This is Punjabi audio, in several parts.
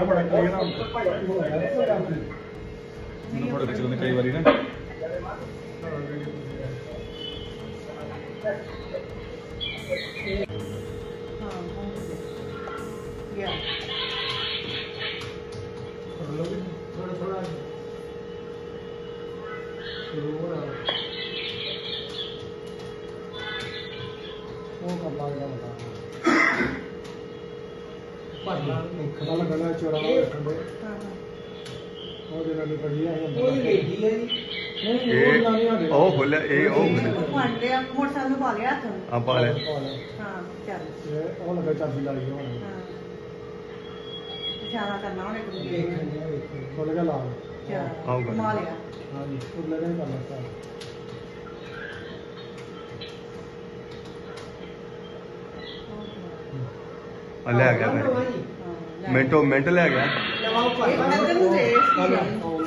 ਬੜਾ ਕਲੀਅਰ ਆ ਮੈਨੂੰ ਬੜਾ ਖਿੱਚ ਲੈਂਦੇ ਕਈ ਵਾਰੀ ਨਾ। ਉਹ ਕੰਮ ਲੱਗਦਾ ਹੁੰਦਾ ਖੜਾ ਲੱਗਣਾ ਚੋਰਾ ਰੱਖਣ ਦੇ। ਉਹ ਜਿਹੜਾ ਨਹੀਂ ਪੜੀ ਆ ਉਹ ਵੇਖੀ ਹੈ ਨਹੀਂ ਨਾ ਇਹ ਉਹ ਖੋਲਿਆ ਇਹ ਉਹ ਖੋਲਿਆ। ਭਾਂਡੇ ਮੋਟਰਸਾਈਕਲ ਨੂੰ ਪਾ ਲਿਆ। ਹੱਥ ਨੂੰ। ਆ ਪਾ ਲਿਆ ਹਾਂ ਚੱਲ। ਇਹ ਉਹ ਲੱਗਾ ਚਾਬੀ ਲਾਈ ਹੋਣੀ ਹਾਂ ਇਸ਼ਾਰਾ ਕਰਨਾ ਉਹਨੇ ਕੁੜੀ ਨੂੰ। ਖੋਲ ਗਿਆ ਲਾ। ਆਓ ਚੱਲ ਗੱਲ। ਕਮਾ ਲਿਆ ਹਾਂਜੀ ਉਹ ਲੈ ਨਹੀਂ ਕਰਨਾ ਆ ਲੈ ਗਿਆ ਮੈਂ ਮਿੰਟੋ ਮਿੰਟ ਲੈ ਗਿਆ।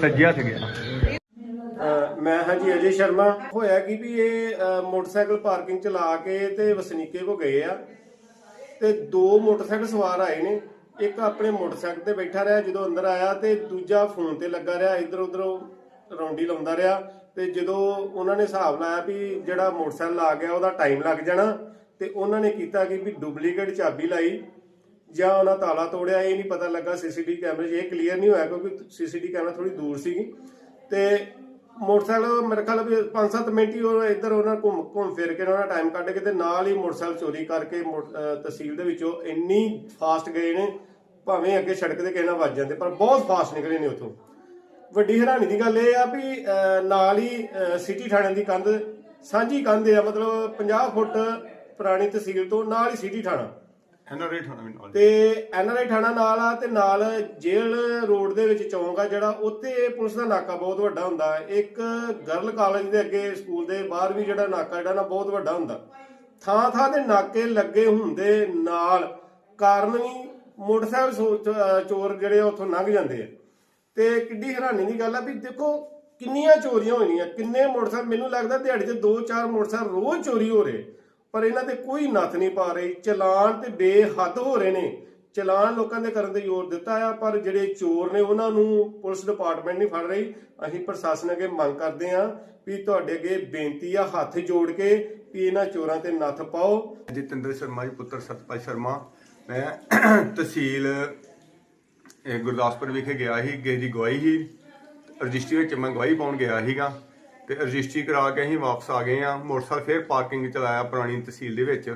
ਇਹ ਇੱਧਰ ਗਿਆ। ਅ, ਮੈਂ ਹਾਂਜੀ ਅਜੇ ਸ਼ਰਮਾ। ਹੋਇਆ ਕਿ ਵੀ ਇਹ ਮੋਟਰਸਾਈਕਲ ਪਾਰਕਿੰਗ ਚ ਲਾ ਕੇ ਤੇ ਵਸਨੀਕੇ ਕੋ ਗਏ ਆ ਤੇ ਦੋ ਮੋਟਰਸਾਈਕਲ ਸਵਾਰ ਆਏ ਨੇ। ਇੱਕ ਆਪਣੇ ਮੋਟਰਸਾਈਕਲ ਤੇ ਬੈਠਾ ਰਿਹਾ ਜਦੋਂ ਅੰਦਰ ਆਇਆ ਤੇ ਦੂਜਾ ਫੋਨ ਤੇ ਲੱਗਾ ਰਿਹਾ ਇਧਰ ਉਧਰੋਂ ਰੌਂਡੀ ਲਾਉਂਦਾ ਰਿਹਾ ਤੇ ਜਦੋਂ ਉਹਨਾਂ ਨੇ ਹਿਸਾਬ ਲਾਇਆ ਵੀ ਜਿਹੜਾ ਮੋਟਰਸਾਈਕਲ ਆ ਗਿਆ ਉਹਦਾ ਟਾਈਮ ਲੱਗ ਜਾਣਾ ਤੇ ਉਹਨਾਂ ਨੇ ਕੀਤਾ ਕਿ ਵੀ ਡੁਪਲੀਕੇਟ ਚਾਬੀ ਲਾਈ। ਜਾਂ ਉਹਨਾਂ ਤਾਲਾ ਤੋੜਿਆ, ਇਹ ਨਹੀਂ ਪਤਾ ਲੱਗਾ ਸੀਸੀਟੀਵੀ ਕੈਮਰੇ 'ਚ, ਇਹ ਕਲੀਅਰ ਨਹੀਂ ਹੋਇਆ ਕਿਉਂਕਿ ਸੀਸੀਟੀਵੀ ਕੈਮਰਾ ਥੋੜੀ ਦੂਰ ਸੀਗੀ। ਤੇ ਮੋਟਰਸਾਈਕਲ ਮੇਰੇ ਖਿਆਲ ਵੀ 5-7 ਮਿੰਟ ਹੀ ਉਹ ਇੱਧਰ ਉਹਨਾਂ ਘੁੰਮ ਘੁੰਮ ਫਿਰ ਕੇ ਉਹਨਾਂ ਟਾਈਮ ਕੱਢ ਕੇ ਤੇ ਨਾਲ ਹੀ ਮੋਟਰਸਾਈਕਲ ਚੋਰੀ ਕਰਕੇ ਮੋ- ਤਹਿਸੀਲ ਦੇ ਵਿੱਚੋਂ ਇੰਨੀ ਫਾਸਟ ਗਏ ਨੇ, ਭਾਵੇਂ ਅੱਗੇ ਸੜਕ ਦੇ ਕਹਿਣਾ ਵੱਜ ਜਾਂਦੇ, ਪਰ ਬਹੁਤ ਫਾਸਟ ਨਿਕਲੇ ਨੇ ਉੱਥੋਂ। ਵੱਡੀ ਹੈਰਾਨੀ ਦੀ ਗੱਲ ਇਹ ਆ ਵੀ ਨਾਲ ਹੀ ਸਿਟੀ ਥਾਣੇ ਦੀ ਕੰਧ, ਸਾਂਝੀ ਕੰਧ ਆ, ਮਤਲਬ 50 ਫੁੱਟ ਪੁਰਾਣੀ ਤਹਿਸੀਲ ਤੋਂ ਨਾਲ ਹੀ ਸਿਟੀ ਥਾਣਾ। ਐਨਆਰਆਈ ਥਾਣਾ ਵੀ ਨਾਲ ਤੇ ਐਨਆਰਆਈ ਥਾਣਾ ਨਾਲ ਆ ਤੇ ਨਾਲ ਜੇਲ੍ਹ ਰੋਡ ਦੇ ਵਿੱਚ ਚੌਂਕ ਆ ਜਿਹੜਾ, ਉੱਥੇ ਪੁਲਿਸ ਦਾ ਨਾਕਾ ਬਹੁਤ ਵੱਡਾ ਹੁੰਦਾ ਹੈ। ਇੱਕ ਗਰਲ ਕਾਲਜ ਦੇ ਅੱਗੇ ਸਕੂਲ ਦੇ ਬਾਹਰ ਵੀ ਜਿਹੜਾ ਨਾਕਾ ਜਿਹੜਾ ਨਾ ਬਹੁਤ ਵੱਡਾ ਹੁੰਦਾ। ਥਾਂ ਥਾਂ ਤੇ ਨਾਕੇ ਲੱਗੇ ਹੁੰਦੇ ਨਾਲ, ਕਾਰਨ ਵੀ ਮੋਟਰਸਾਈਕਲ ਸੋ- ਚ- ਚੋਰ ਜਿਹੜੇ ਆ ਉੱਥੋਂ ਲੰਘ ਜਾਂਦੇ ਆ। ਤੇ ਕਿੱਡੀ ਹੈਰਾਨੀ ਦੀ ਗੱਲ ਆ ਵੀ ਦੇਖੋ ਕਿੰਨੀਆਂ ਚੋਰੀਆਂ ਹੋਈਆਂ, ਕਿੰਨੇ ਮੋਟਰਸਾਈਕਲ, ਮੈਨੂੰ ਲੱਗਦਾ ਦਿਹਾੜੀ ਤੇ 2-4 ਮੋਟਰਸਾਈਕਲ ਰੋਜ਼ ਚੋਰੀ ਹੋ ਰਹੇ। ਪਰ ਇਹਨਾਂ ਤੇ ਕੋਈ ਨੱਥ ਨਹੀਂ ਪਾ ਰਹੀ। ਚਲਾਨ ਤੇ ਬੇਹੱਦ ਹੋ ਰਹੇ ਨੇ। ਚਲਾਨ ਲੋਕਾਂ ਦੇ ਕਰਨ ਤੇ ਜ਼ੋਰ ਦਿੱਤਾ ਆ, ਪਰ ਜਿਹੜੇ ਚੋਰ ਨੇ ਉਹਨਾਂ ਨੂੰ ਪੁਲਿਸ ਡਿਪਾਰਟਮੈਂਟ ਨਹੀਂ ਫੜ ਰਹੀ। ਅਸੀਂ ਪ੍ਰਸ਼ਾਸਨ ਅੱਗੇ ਮੰਗ ਕਰਦੇ ਆ ਵੀ ਤੁਹਾਡੇ ਅੱਗੇ ਬੇਨਤੀ ਆ, ਹੱਥ ਜੋੜ ਕੇ ਵੀ ਇਹਨਾਂ ਚੋਰਾਂ ਤੇ ਨੱਥ ਪਾਓ। ਜਤਿੰਦਰ ਸ਼ਰਮਾ ਜੀ, ਪੁੱਤਰ ਸਤਪਾਲ ਸ਼ਰਮਾ। ਮੈਂ ਤਹਿਸੀਲ ਗੁਰਦਾਸਪੁਰ ਵਿਖੇ ਗਿਆ ਸੀ ਕਿਸੇ ਗਵਾਹੀ ਸੀ। ਰਜਿਸਟਰੀ ਵਿੱਚ ਮੈਂ ਗਵਾਹੀ ਪਾਉਣ ਗਿਆ ਸੀਗਾ। ਤੇ ਰਜਿਸਟਰੀ ਕਰਾ ਕੇ ਅਸੀਂ ਵਾਪਸ ਆ ਗਏ ਆ ਮੋਟਰਸਾਈਕਲ ਫੇਰ ਪਾਰਕਿੰਗ ਚਲਾਇਆ ਪੁਰਾਣੀ ਤਹਿਸੀਲ ਦੇ ਵਿੱਚ।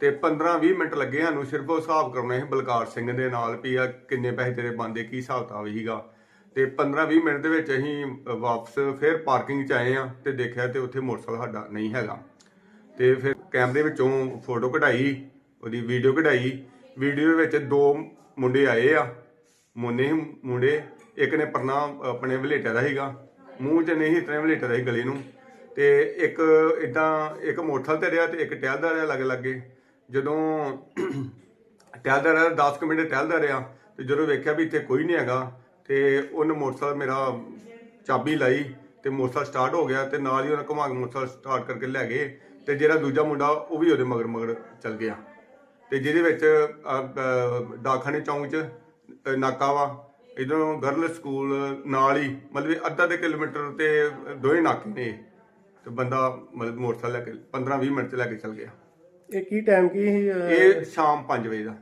ਤੇ 15-20 ਮਿੰਟ ਲੱਗੇ ਸਾਨੂੰ, ਸਿਰਫ ਉਹ ਹਿਸਾਬ ਕਰਾਉਣਾ ਸੀ ਬਲਕਾਰ ਸਿੰਘ ਦੇ ਨਾਲ ਵੀ ਆ, ਕਿੰਨੇ ਪੈਸੇ ਤੇਰੇ ਬੰਦੇ ਕੀ ਹਿਸਾਬ ਕਿਤਾਬ ਸੀਗਾ। ਤੇ 15-20 ਮਿੰਟ ਦੇ ਵਿੱਚ ਅਸੀਂ ਵਾਪਸ ਫੇਰ ਪਾਰਕਿੰਗ ਚ ਆਏ ਆ ਤੇ ਦੇਖਿਆ ਤੇ ਉੱਥੇ ਮੋਟਰਸਾਈਕਲ ਸਾਡਾ ਨਹੀਂ ਹੈਗਾ। ਤੇ ਫਿਰ ਕੈਮਰੇ ਵਿੱਚੋਂ ਫੋਟੋ ਕਢਾਈ, ਉਹਦੀ ਵੀਡੀਓ ਕਢਾਈ। ਵੀਡੀਓ ਵਿੱਚ ਦੋ ਮੁੰਡੇ ਆਏ ਆ। ਮੋਨੇ ਮੁੰਡੇ, ਇੱਕ ਨੇ ਪਰਨਾ ਆਪਣੇ ਵਲੇਟਿਆ ਦਾ ਸੀਗਾ। ਮੂੰਹ 'ਚ ਨਹੀਂ ਇਤਨੇ ਵਲੇਟਿਆ ਦਾ ਸੀ ਗਲੇ ਨੂੰ। ਤੇ ਇੱਕ ਇਦਾਂ ਇੱਕ ਮੋਟਰਸਾਈਕਲ ਤੇ ਰਿਹਾ ਤੇ ਇੱਕ ਟਹਿਲਦਾ ਰਿਹਾ ਲੱਗ ਲੱਗੇ। ਜਦੋਂ ਟਹਿਲਦਾ ਰਿਹਾ 10 ਕੁ ਮਿੰਟ ਟਹਿਲਦਾ ਰਿਹਾ ਤੇ ਜਦੋਂ ਵੇਖਿਆ ਵੀ ਇੱਥੇ ਕੋਈ ਨਹੀਂ ਹੈਗਾ ਤੇ ਉਹਨੇ ਮੋਟਰਸਾਈਕਲ ਮੇਰਾ ਚਾਬੀ ਲਾਈ ਤੇ ਮੋਟਰਸਾਈਕਲ ਸਟਾਰਟ ਹੋ ਗਿਆ ਤੇ ਨਾਲ ਹੀ ਉਹਨੇ ਘੁਮਾ ਕੇ ਮੋਟਰਸਾਈਕਲ ਸਟਾਰਟ ਕਰਕੇ ਲੈ ਗਏ ਤੇ ਜਿਹੜਾ ਦੂਜਾ ਮੁੰਡਾ ਉਹ ਵੀ ਉਹਦੇ ਮਗਰ ਮਗਰ ਚੱਲ ਗਿਆ। ਤੇ ਜਿਹਦੇ ਵਿੱਚ ਅਹ, ਚੌਂਕ 'ਚ ਨਾਕਾ ਵਾ। ਇਧਰੋਂ ਗਰਲ ਸਕੂਲ ਨਾਲ ਹੀ ਮਤਲਬ ਅੱਧਾ ਦੇ ਕਿਲੋਮੀਟਰ ਤੇ ਦੋਵੇਂ ਨਾਕੇ ਨੇ ਤੇ ਬੰਦਾ ਮਤਲਬ ਮੋਟਰਸਾਈਕਲ ਲੈ ਕੇ 15 20 ਮਿੰਟ ਚ ਲੈ ਕੇ ਚੱਲ ਗਿਆ। ਇਹ ਕੀ ਟਾਈਮ ਕੀ ਸੀ ਇਹ ਸ਼ਾਮ 5 ਵਜੇ ਦਾ।